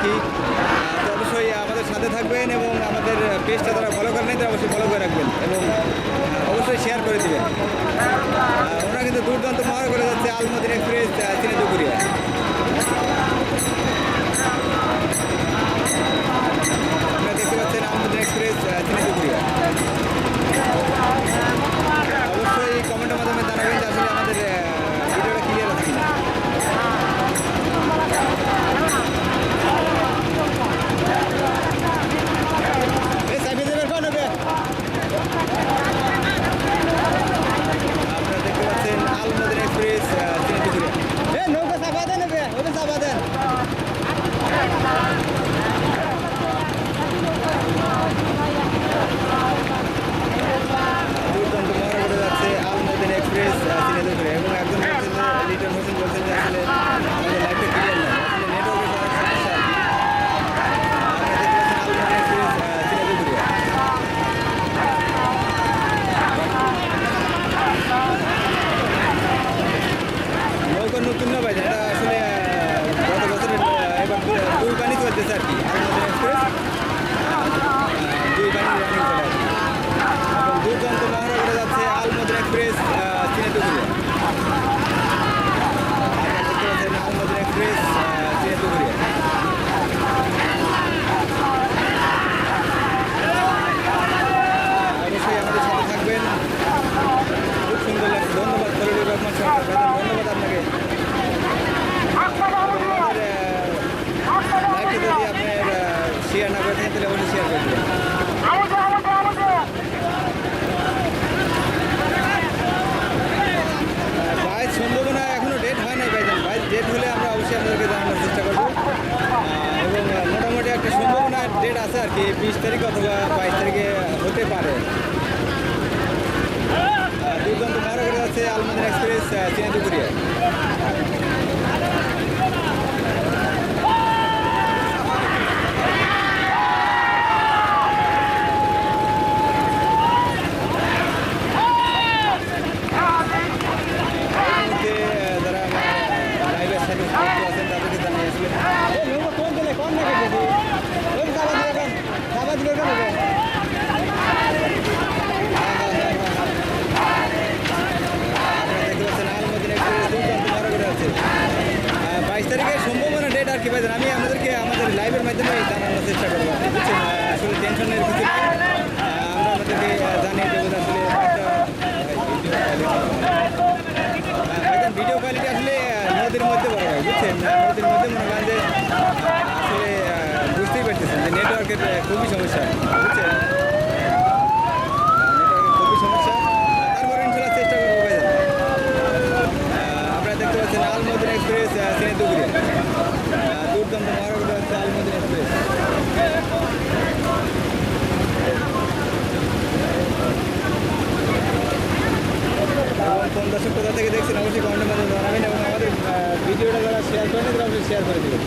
কি তো অবশ্যই আমাদের সাথে থাকবেন এবং আমাদের পেজটা তারা ফলো করেন তারা অবশ্যই ফলো করে রাখবেন এবং অবশ্যই শেয়ার করে দেবেন। ওনারা কিন্তু দুর্দান্ত মহার করে যাচ্ছে আলমদিন এক্সপ্রেস চিনে আপনারা দেখতে পাচ্ছেন আলমদিন এক্সপ্রেস সিনেতুগুড়িয়া অবশ্যই কমেন্টের মাধ্যমে জানাবেন যে আসলে আমাদের আহ, ভিডিওটা ক্লিয়ার আছে কিনা এই সাইডে দেবেন কোন হবে? আপনারা দেখতে পাচ্ছেন আলমদিন এক্সপ্রেস সিনেতুগুড়িয়া এ নৌকা চাপা দেন হবে ওটা চাপা দেন দুর্দান্ত মহড়া করে যাচ্ছে আলমদিন এক্সপ্রেস সিনেতুগুড়িয়া এবং একজন বলছেন যে লিটন হোসেন বলছেন যে আসলে আমাদের লাইফটা ক্লিয়ার না আসলে নেটওয়ার্কের সমস্যা আর কি আপনারা দেখতে পাচ্ছেন আলমদিন এক্সপ্রেস সিনেতুগুড়িয়া নৌকা নতুন না ভাইজান এটা আসলে আহ, গত বছরের আহ, এবার দু- দুই পানি চলতেছে আর কি আলমদিন এক্সপ্রেস আহ, দুই পানি রানিং চলে আর কি এবং দুর্দান্ত মহড়া করে যাচ্ছে আলমদিন এক্সপ্রেস সিনেতুগুড়িয়া আপনারা দেখতে পাচ্ছেন আলমদিন এক্সপ্রেস সিনেতুগুড়িয়া অবশ্যই আমাদের সাথে থাকবেন খুব সুন্দর লাগছে ধন্যবাদ খলিলুর রহমান সরকার ভাইজান ধন্যবাদ আপনাকে লাইভটা আপনার শেয়ার না শেয়ার বাইশ সম্ভাবনা এখনও ডেট হয় নাই ভাইজান। বাইশ ডেট হলে আমরা অবশ্যই আপনাদেরকে জানানোর চেষ্টা করব। এবং মোটামুটি একটা সম্ভাবনা ডেট আছে আর কি, বিশ তারিখ অথবা বাইশ তারিখে হতে পারে। দুর্দান্ত মারা আলমদিন এক্সপ্রেস চিনাদুপুরিয়া এই মুহূর্তে আহ, যারা লাইভের সাথে যুক্ত আছেন তাদেরকে জানাই আসলে এই নৌকা কোন দিলে কোন না কেটে ওই সাবা দিলে কোন সাবা দিলে কোন হবে আপনারা দেখতে পাচ্ছেন আলমদিন এক্সপ্রেস দুর্দান্ত মারা করে আছে বাইশ তারিখের ডেট ভাই আমি আমাদেরকে আমাদের লাইভের মাধ্যমে জানানোর চেষ্টা করব। আসলে টেনশনের কিছু আমরা আপনাদেরকে আহ, জানিয়ে দেবো আসলে ভিডিও কোয়ালিটি আসলে নদীর মধ্যে বড় হয় বুঝছেন? নদীর মধ্যে মনে করেন যে আসলে বুঝতেই পারতেছেন যে নেটওয়ার্কের খুবই সমস্যা বুঝছেন? চেষ্টা করব আপনারা দেখতে পাচ্ছেন আলমদিন এক্সপ্রেস আর কোন দর্শক কোথা থেকে দেখছেন, অবশ্যই কমেন্টের মাধ্যমে জানাবেন এবং আমাদের ভিডিওটা যারা শেয়ার করেন তারা অবশ্যই শেয়ার করে দেবেন